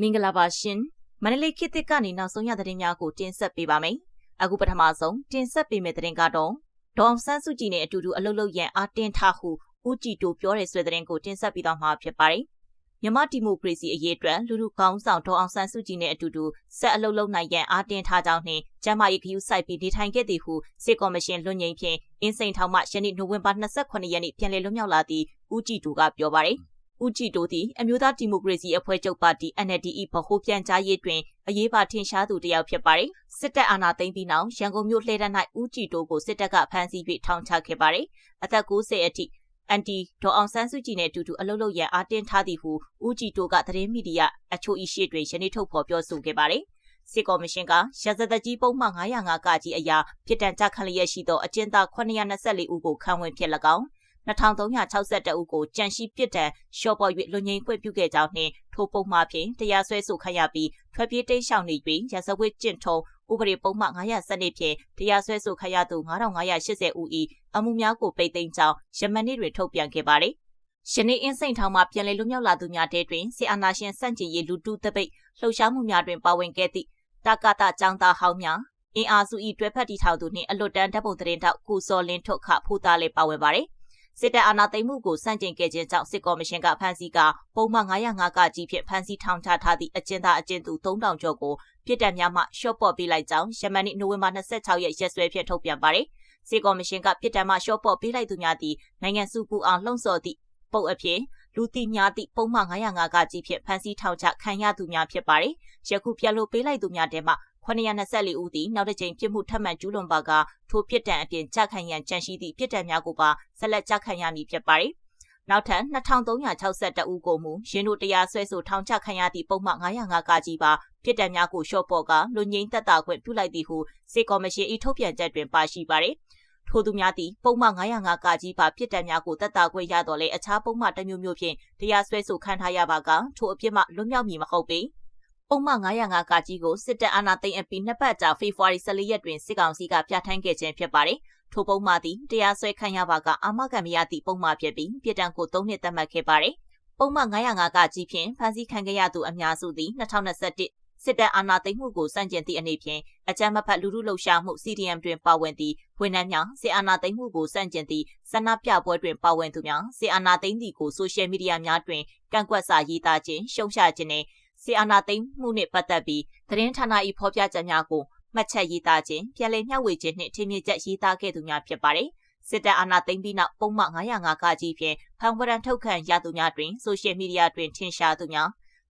မင်္ဂလာပါရှင်မန္တလေးခေတ်သစ်ကနေနောက်ဆုံးရသတင်းများကိုတင်ဆက်ပေးပါမယ်အခုပထမဆုံးတင်ဆက်ပေးမယ့်သတင်းကတော့ဒေါအောင်ဆန်းစုကြည်နဲ့အတူတူအလုပ်လုပ်ရန်အားတင်းထားဟုဦးကြည်တိုပြောတဲ့ဆွေသတင်းကိုတင်ဆက်ပြီးတော့မှာဖြစ်ပါတယ် မြမဒီမိုကရေစီအရေးအတွက်လူလူကောင်းဆောင်ဒေါအောင်ဆန်းစုကြည်နဲ့အတူတူဆက်အလုပ်လုပ်နိုင်ရန်အားတင်းထားကြောင်းနှင့်ကျမ်းမာရေးခရီးစိုက်ပြီးနေထိုင်ခဲ့သည်ဟုစစ်ကော်မရှင်လွှတ်ငင်းဖြင့်အင်းစိန်ထောင်မှယနေ့နိုဝင်ဘာ28ရက်နေ့ပြန်လည်လွတ်မြောက်လာသည့်ဦးကြည်တိုကပြောပါတယ်ဦးကြည်တိုသည်အမျိုးသားဒီမိုကရေစီအဖွဲ့ချုပ်ပါတီ NLD ၏ဗဟိုပြန်ကြားရေးတွင်အရေးပါထင်ရှားသူတစ်ယောက်ဖြစ်ပါတယ်။စစ်တပ်အာဏာသိမ်းပြီးနောက်ရန်ကုန်မြို့လှည့်တန်း၌ဦးကြည်တိုကိုစစ်တပ်ကဖမ်းဆီးပြီးထောင်ချခဲ့ပါတယ်။အသက်60အထိ အန်တီဒေါ်အောင်ဆန်းစုကြည်နဲ့အတူတူအလုပ်လုပ်ရန်အားတင်းထားသည်ဟုဦးကြည်တိုကသတင်းမီဒီယာအချို့ဤရှိတွင်ယနေ့ထုတ်ဖော်ပြောဆိုခဲ့ပါတယ်။စစ်ကော်မရှင်ကရာဇသက်ကြီးပုံမှန်905ကကြီးအရာပြည်တံကြခန့်လျက်ရှိသောအကျဉ်းသား924ဦးကိုခံဝင်ဖြစ်၎င်း2362ဦးကိုကြန့်ရှိပြစ်ဒဏ်လျှော့ပေါ်၍လွန်ငင်းခွင့်ပြုခဲ့ကြောင်းနှင့်ထိုပုံမှာဖြင့်တရားစွဲဆိုခံရပြီးထွက်ပြေးတိမ်းရှောင်နေပြီးရာဇဝတ်ကျင့်ထုံး ဥပဒေပုံမှန်900စနစ်ဖြင့်တရားစွဲဆိုခံရသူ9580ဦး၏အမှုများကိုပိတ်သိမ်းကြောင်းယမန်နေ့တွင်ထုတ်ပြန်ခဲ့ပါသည်။ယနေ့အင်းစိန်ထောင်မှပြန်လည်လွတ်မြောက်လာသူများတဲတွင်ဆီအာနာရှင်စန့်ကျင်ရေးလူတုတပိတ်လှုပ်ရှားမှုများတွင်ပါဝင်ခဲ့သည့်တာကတာចောင်းသားဟောင်းများအင်အားစု၏တွဲဖက်တီထောင်သူနှင့်အလွတ်တန်းဓာတ်ပုံသတင်းတောက်ကိုစောလင်းထုတ်ခဖိုးသားလည်းပါဝင်ပါတယ် စစ်တပ်အာဏာသိမ်းမှုကိုစန့်ကျင်ခဲ့ခြင်းကြောင့်စစ်ကော်မရှင်ကဖမ်းဆီးကပုံမှန်905ကကြီးဖြင့်ဖမ်းဆီးထောင်ချထားသည့်အကျဉ်းသားအကျဉ်းသူ3000ကျော်ကိုပြည်တပ်များမှရှော့ပေါ့ပေးလိုက်ကြောင်းယမန်နေ့နိုဝင်ဘာ26ရက်ရက်စွဲဖြင့်ထုတ်ပြန်ပါတယ်။စစ်ကော်မရှင်ကပြည်တပ်မှရှော့ပေါ့ပေးလိုက်သူများသည့်နိုင်ငံစုပူအောင်လှုံ့ဆော်သည့်ပုတ်အဖြစ် လူတိများသည့်ပုံမှန်905ကကြီးဖြင့်ဖမ်းဆီးထောင်ချခံရသူများဖြစ်ပါတယ်။ယခုပြန်လို့ပေးလိုက်သူများတဲမှာ924ဦးသည်နောက်တစ်ကြိမ်ပြစ်မှုထပ်မံကျူးလွန်ပါကထိုပြစ်ဒဏ်အပြင်ကြခံရန်ကြံရှိသည့်ပြစ်ဒဏ်များကိုပါဆက်လက်ကြခံရမည်ဖြစ်ပါသည်နောက်ထပ်2362ဦးကိုမူရင်းတို့တရားစွဲဆိုထောင်ချခံရသည့်ပုံမှန်905ကကြီးပါပြစ်ဒဏ်များကိုရှော့ပေါ်ကလူငိမ့်သက်တာခွင့်ပြုလိုက်သည်ဟုစေကော်မရှင်၏ထုတ်ပြန်ချက်တွင်ပါရှိပါသည် ထိုသူများသည်ပုံမှန်905ကကြီးပါပြစ်ဒဏ်များကိုတက်တာခွင့်ရတော်လဲအခြားပုံမှန်တစ်မျိုးမျိုးဖြင့်တရားစွဲဆိုခံထားရပါကထိုအပြစ်မှလွတ်မြောက်မည်မဟုတ်ပေ။ပုံမှန်905ကကြီးကိုစစ်တပ်အာဏာသိမ်းအပြီးနှစ်ပတ်ကြာဖေဖော်ဝါရီ14ရက်တွင်စစ်ကောင်စီကပြဋ္ဌာန်းခဲ့ခြင်းဖြစ်ပါတယ်။ထိုပုံမှန်သည်တရားစွဲခံရပါကအာမခံမရသည့်ပုံမှန်ဖြစ်ပြီးပြည်တံကို3နှစ်သတ်မှတ်ခဲ့ပါတယ်။ပုံမှန်905ကကြီးဖြင့်ဖမ်းဆီးခံခဲ့ရသူအများစုသည်2021 စစ်တပ်အာဏာသိမ်းမှုကိုစန့်ကျင်သည့်အနေဖြင့်အကြမ်းမဖက်လူထုလှုပ်ရှားမှု CDM တွင်ပါဝင်သည့်ဝန်ထမ်းများစစ်အာဏာသိမ်းမှုကိုစန့်ကျင်သည့်ဆန္ဒပြပွဲတွင်ပါဝင်သူများစစ်အာဏာသိမ်းသည့်ကိုဆိုရှယ်မီဒီယာများတွင်ကန့်ကွက်စာရေးသားခြင်းရှုံချခြင်းနှင့်စီအာနာသိမ်းမှုနှင့်ပတ်သက်ပြီးသတင်းဌာန၏ဖော်ပြချက်များကိုမှတ်ချက်ရေးသားခြင်းပြန်လည်မျှဝေခြင်းနှင့်ထင်မြင်ချက်ရေးသားခဲ့သူများဖြစ်ပါတယ်။စစ်တပ်အာဏာသိမ်းပြီးနောက်ပုံမှန်905ကကြီးဖြင့်ဖန်ဝရန်ထုတ်ခံရသူများတွင်ဆိုရှယ်မီဒီယာတွင်ထင်ရှားသူများ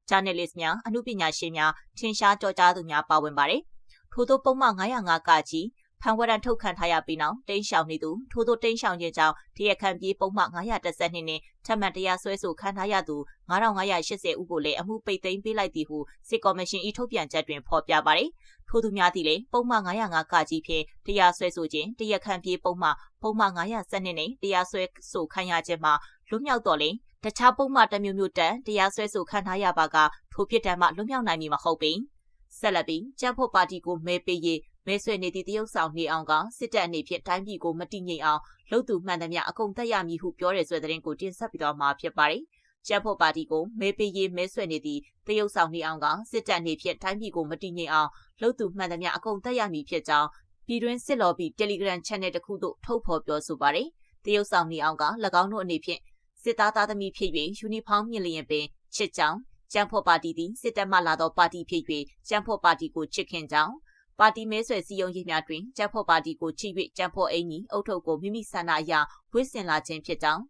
ဂျာနယ်လစ်များအမှုပညာရှင်များထင်ရှားကြော်ကြားသူများပါဝင်ပါတယ်။ထို့သောပုံမှန်905ကကြီးဖန်ဝရန်ထုတ်ခံထားရပြီးနောက်တိန်းရှောင်နေသူထို့သောတိန်းရှောင်ခြင်းကြောင့်တရားခံပြေးပုံမှန်912နဲ့ထပ်မံတရားစွဲဆိုခံထားရသူ9580ဦးကိုလည်းအမှုပိတ်သိမ်းပေးလိုက်သည်ဟုစစ်ကော်မရှင်၏ထုတ်ပြန်ချက်တွင်ဖော်ပြပါတယ်။ထို့သူများသည်လည်းပုံမှန်905ကကြီးဖြင့်တရားစွဲဆိုခြင်းတရားခံပြေးပုံမှန်ပုံမှန်912နဲ့တရားစွဲဆိုခံရခြင်းမှာလွတ်မြောက်တော်လဲ တခြားပုံမှန်တစ်မျိုးမျိုးတန်တရားစွဲဆိုခံထားရပါကထိုဖြစ်တမ်းမှလွတ်မြောက်နိုင်မည်မဟုတ်ပေ။ဆက်လက်ပြီးကျန်းဖို့ပါတီကိုမဲပေးရေးမဲဆွေနေသည့်တရုတ်ဆောင်နေအောင်ကစစ်တပ်အနေဖြင့်တိုင်းပြည်ကိုမတည်ငြိမ်အောင်လှုပ်သူမှန်သမျှအကုန်သက်ရမည်ဟုပြောတဲ့ဆွေသတင်းကိုတင်ဆက်ပြီးတော့မှာဖြစ်ပါတယ်။ကျန်းဖို့ပါတီကိုမဲပေးရေးမဲဆွေနေသည့်တရုတ်ဆောင်နေအောင်ကစစ်တပ်အနေဖြင့်တိုင်းပြည်ကိုမတည်ငြိမ်အောင်လှုပ်သူမှန်သမျှအကုန်သက်ရမည်ဖြစ်ကြောင်းပြည်တွင်းစစ်လော်ဘီ Telegram Channel တစ်ခုသို့ထုတ်ဖော်ပြောဆိုပါတယ်။တရုတ်ဆောင်နေအောင်က၎င်းတို့အနေဖြင့် စစ်သားသားသမီးဖြစ်၍ယူနီဖောင်းမြင်လျင်ပင်ချစ်ကြောင်းကျန်းဖို့ပါတီသည်စစ်တပ်မှလာသောပါတီဖြစ်၍ကျန်းဖို့ပါတီကိုချစ်ခင်ကြောင်းပါတီမဲဆွယ်စည်းရုံးရေးများတွင်ကျန်းဖို့ပါတီကိုချိ၍ကျန်းဖို့အင်ကြီးအုပ်ထုပ်ကိုမိမိဆန္ဒအရဝှေ့ဆင်လာခြင်းဖြစ်ကြောင်း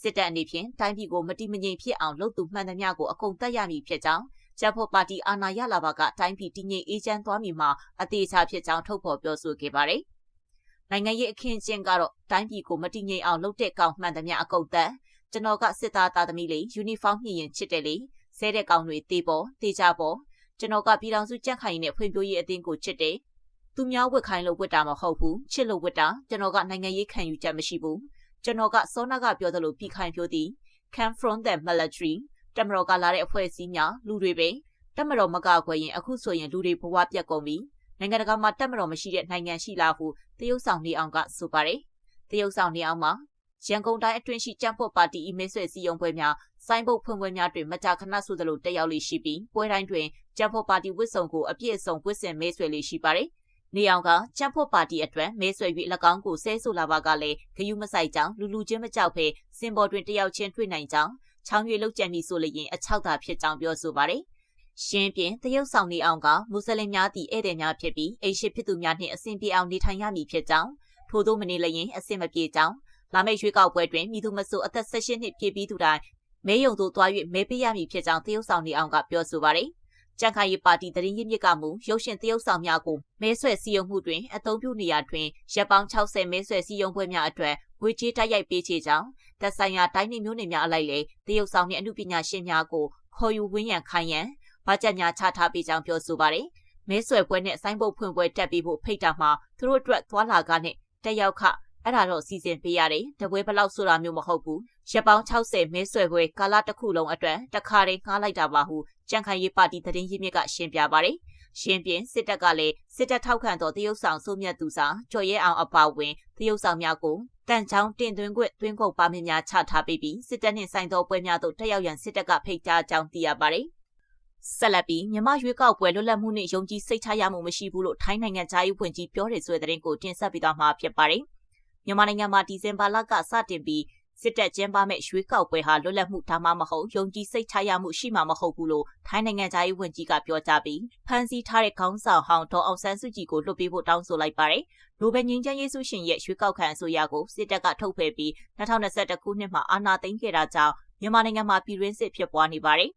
စစ်တပ်အနေဖြင့်တိုင်းပြည်ကိုမတိမငြိမ်ဖြစ်အောင်လုပ်သူမှန်သမျှကိုအကုန်တတ်ရမည်ဖြစ်ကြောင်းကျန်းဖို့ပါတီအာဏာရလာပါကတိုင်းပြည်တည်ငြိမ်အေးချမ်းသွားမည်မှာအသေးချာဖြစ်ကြောင်းထုတ်ဖော်ပြောဆိုခဲ့ပါတယ်။နိုင်ငံရေးအခင်းကျင်းကတော့တိုင်းပြည်ကိုမတည်ငြိမ်အောင်လုပ်တဲ့ကောင်မှန်သမျှအကုန်သက် ကျွန်တော်ကစစ်သားသားသမီးလေးယူနီဖောင်းမြင်ရင်ချစ်တယ်လေဆဲတဲ့ကောင်တွေတေးပေါ်တေးကြပေါ်ကျွန်တော်ကပြည်ထောင်စုကြက်ခိုင်နဲ့ဖွံ့ဖြိုးရေးအသင်းကိုချစ်တယ်။သူများဝတ်ခိုင်းလို့ဝတ်တာမဟုတ်ဘူး။ချစ်လို့ဝတ်တာကျွန်တော်ကနိုင်ငံရေးခံယူချက်မရှိဘူး။ကျွန်တော်ကစောနာကပြောသလိုပြီးခိုင်ဖြိုးသည် come from the military တမတော်ကလာတဲ့အဖွဲ့အစည်းများလူတွေပဲတမတော်မကခွဲရင်အခုဆိုရင်လူတွေဘဝပြတ်ကုန်ပြီ။နိုင်ငံတကာမှာတမတော်မရှိတဲ့နိုင်ငံရှိလားဟုတရုတ်ဆောင်နေအောင်ကဆိုပါတယ်။တရုတ်ဆောင်နေအောင်မှာ ရန်ကုန်တိုင်းအတွင်းရှိကြံ့ဖို့ပါတီဤမဲဆွယ်စည်းရုံးပွဲများစိုင်းဘုတ်ဖွင့်ပွဲများတွင်မကြာခဏဆိုသလိုတက်ရောက်လေရှိပြီးပွဲတိုင်းတွင်ကြံ့ဖို့ပါတီဝစ်စုံကိုအပြည့်အစုံဝစ်ဆင်မဲဆွယ်လေရှိပါသည်နေအောင်ကကြံ့ဖို့ပါတီအတွက်မဲဆွယ်၍၎င်းကိုဆဲဆိုလာပါကလည်းဂယုမဆိုင်ကြောင်းလူလူချင်းမကြောက်ဖဲစင်ပေါ်တွင်တယောက်ချင်းတွေ့နိုင်ကြောင်းချောင်းရွေလောက်ကြံမီဆိုလျင်အချောက်သာဖြစ်ကြောင်းပြောဆိုပါတယ်ရှင်းပြင်တရုတ်ဆောင်နေအောင်ကမွတ်စလင်များသည့်ဧည့်သည်များဖြစ်ပြီးအိရှိဖြစ်သူများနှင့်အဆင်ပြေအောင်နေထိုင်ရမည်ဖြစ်ကြောင်းထို့သောမနေလျင်အဆင်မပြေကြောင်း လာမယ့်ရွေးကောက်ပွဲတွင်မိသူမဆိုအသက်16နှစ်ပြည့်ပြီးသူတိုင်းမဲယုံသို့သွား၍မဲပေးရမည်ဖြစ်ကြောင်းတရုတ်ဆောင်နေအောင်ကပြောဆိုပါတယ်ကြံခိုင်ရေးပါတီတရင်ရင်းမြစ်ကမူရုပ်ရှင်တရုတ်ဆောင်များကိုမဲဆွဲစည်းရုံမှုတွင်အသုံးပြုနေရာတွင်ရပ်ပေါင်း60မဲဆွဲစည်းရုံပွဲများအတွက်ငွေကြေးတိုက်ရိုက်ပေးချေကြောင်းသက်ဆိုင်ရာတိုင်းနယ်မျိုးနယ်များအလိုက်လေတရုတ်ဆောင်နှင့်အမှုပညာရှင်များကိုခေါ်ယူဝင်းရံခိုင်းရန်ဘာကြက်များချထားပေးကြောင်းပြောဆိုပါတယ်မဲဆွဲပွဲနဲ့ဆိုင်းဘုတ်ဖွင့်ပွဲတက်ပြီးဖို့ဖိတ်တာမှာသူတို့အတွက်သွာလာကားနဲ့တက်ရောက်ခ အဲ့ဒါတော့စီစဉ်ပေးရတယ်တပွဲဘလောက်ဆိုတာမျိုးမဟုတ်ဘူးရက်ပေါင်း60မဲဆွဲပွဲကာလတစ်ခုလုံးအတွက်တခါတည်းငှားလိုက်တာပါဟုကြံခိုင်ရေးပါတီသတင်းရင်းမြစ်ကရှင်းပြပါတယ်ရှင်းပြစစ်တပ်ကလည်းစစ်တပ်ထောက်ခံတော်တရုတ်ဆောင်စိုးမြတ်သူစာကျော်ရဲအောင်အပါဝင်တရုတ်ဆောင်များကိုတန်ချောင်းတင်သွင်းခွင့်တွင်းခုတ်ပါမင်းများချထားပေးပြီးစစ်တပ်နှင့်ဆိုင်သောပွဲများသို့တက်ရောက်ရန်စစ်တပ်ကဖိတ်ကြားကြောင်းသိရပါတယ်ဆက်လက်ပြီးမြမရွေးကောက်ပွဲလွတ်လပ်မှုနှင့်ယုံကြည်စိတ်ချရမှုမရှိဘူးလို့ထိုင်းနိုင်ငံသားရေးဝန်ကြီးပြောတဲ့ဆိုတဲ့သတင်းကိုတင်ဆက်ပေးသွားမှာဖြစ်ပါတယ်။ မြန်မာနိုင်ငံမှာဒီဇင်ဘာလကစတင်ပြီးစစ်တပ်ကျင်းပမဲ့ရွေးကောက်ပွဲဟာလွတ်လပ်မှုဒါမှမဟုတ်ယုံကြည်စိတ်ချရမှုရှိမှာမဟုတ်ဘူးလို့ထိုင်းနိုင်ငံသားရေးဝန်ကြီးကပြောကြားပြီးဖန်ဆီးထားတဲ့ခေါင်းဆောင်ဟောင်းဒေါ်အောင်ဆန်းစုကြည်ကိုလွှတ်ပေးဖို့တောင်းဆိုလိုက်ပါတယ်။နိုဘယ်ငြိမ်းချမ်းရေးဆုရှင်ရဲ့ရွေးကောက်ခံအစိုးရကိုစစ်တပ်ကထုတ်ဖယ်ပြီး2021ခုနှစ်မှာအာဏာသိမ်းခဲ့တာကြောင့်မြန်မာနိုင်ငံမှာပြည်တွင်းစစ်ဖြစ်ပွားနေပါတယ်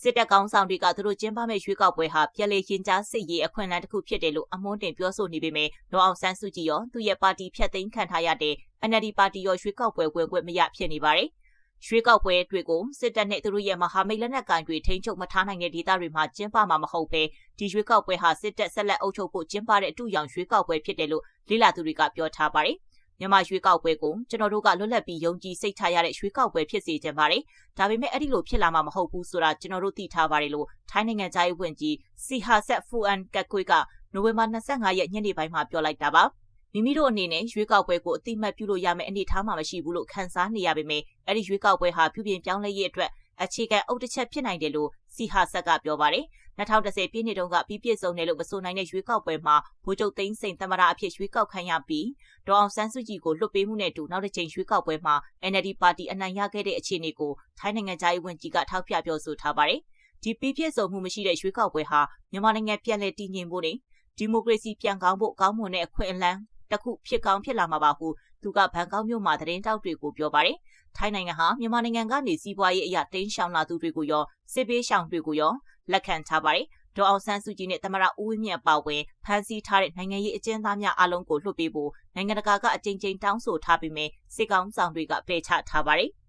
စစ်တပ်ကောင်းဆောင်တွေကသူတို့ကျင်းပမဲ့ရွေးကောက်ပွဲဟာပြည်လေရင်ကြားစစ်ရေးအခွင့်အလမ်းတစ်ခုဖြစ်တယ်လို့အမွှန်းတင်ပြောဆိုနေပေမဲ့ဒေါအောင်ဆန်းစုကြည်ရောသူ့ရဲ့ပါတီဖြတ်သိမ်းခံထားရတဲ့ NLD ပါတီရောရွေးကောက်ပွဲဝင်ခွင့်မရဖြစ်နေပါတယ်။ရွေးကောက်ပွဲတွေကိုစစ်တပ်နဲ့သူတို့ရဲ့မဟာမိတ်လက်နက်ကိုင်တွေထိန်းချုပ်မထားနိုင်တဲ့ဒေသတွေမှာကျင်းပမှာမဟုတ်ပဲဒီရွေးကောက်ပွဲဟာစစ်တပ်ဆက်လက်အုပ်ချုပ်ဖို့ကျင်းပတဲ့အတူရောင်ရွေးကောက်ပွဲဖြစ်တယ်လို့လေလာသူတွေကပြောထားပါတယ်။ မြန်မာရွေးကောက်ပွဲကိုကျွန်တော်တို့ကလွတ်လပ်ပြီးယုံကြည်စိတ်ချရတဲ့ရွေးကောက်ပွဲဖြစ်စေချင်ပါတယ်။ဒါပေမဲ့အဲ့ဒီလိုဖြစ်လာမှာမဟုတ်ဘူးဆိုတာကျွန်တော်တို့သိထားပါတယ်လို့ထိုင်းနိုင်ငံသားရေးဝန်ကြီးစီဟာဆက်ဖူအန်ကကွေကနိုဝင်ဘာ25ရက်ညနေပိုင်းမှာပြောလိုက်တာပါ။မိမိတို့အနေနဲ့ရွေးကောက်ပွဲကိုအတိမတ်ပြုလို့ရမယ့်အနေအထားမှမရှိဘူးလို့ခန်းစားနေရပေမဲ့အဲ့ဒီရွေးကောက်ပွဲဟာပြုပြင်ပြောင်းလဲရေးအတွက် အခြေခံအုပ်တစ်ချက်ဖြစ်နိုင်တယ်လို့စီဟာဆက်ကပြောပါတယ်2010ပြည့်နှစ်တုန်းကပြီးပြည့်စုံတယ်လို့မဆိုနိုင်တဲ့ရွေးကောက်ပွဲမှာဗိုလ်ချုပ်သိန်းစိန်သမရအဖြစ်ရွေးကောက်ခံရပြီးဒေါအောင်ဆန်းစုကြည်ကိုလွှတ်ပေးမှုနဲ့တူနောက်တစ်ချိန်ရွေးကောက်ပွဲမှာ NLD ပါတီအနိုင်ရခဲ့တဲ့အခြေအနေကိုထိုင်းနိုင်ငံသားရေးဝန်ကြီးကထောက်ပြပြောဆိုထားပါတယ်။ဒီပြီးပြည့်စုံမှုမရှိတဲ့ရွေးကောက်ပွဲဟာမြန်မာနိုင်ငံပြည်လဲတည်ငြိမ်ဖို့နဲ့ဒီမိုကရေစီပြန်ကောင်းဖို့ကောင်းမွန်တဲ့အခွင့်အလမ်း တစ်ခုဖြစ်ကောင်းဖြစ်လာမှာပါဟုသူကဘန်ကောက်မြို့မှာသတင်းတောက်တွေကိုပြောပါတယ်။ထိုင်းနိုင်ငံဟာမြန်မာနိုင်ငံကနေစီးပွားရေးအရာတင်းရှောင်လာသူတွေကိုရောစစ်ပေးရှောင်တွေကိုရောလက်ခံထားပါတယ်။ဒေါအောင်ဆန်းစုကြည်နဲ့သမရဦးဝင်းမြတ်ပါဝင်ဖမ်းဆီးထားတဲ့နိုင်ငံရေးအကျဉ်းသားများအလုံးကိုလွှတ်ပေးဖို့နိုင်ငံတကာကအကြိမ်ကြိမ်တောင်းဆိုထားပေမဲ့စစ်ကောင်ဆောင်တွေကပယ်ချထားပါတယ်။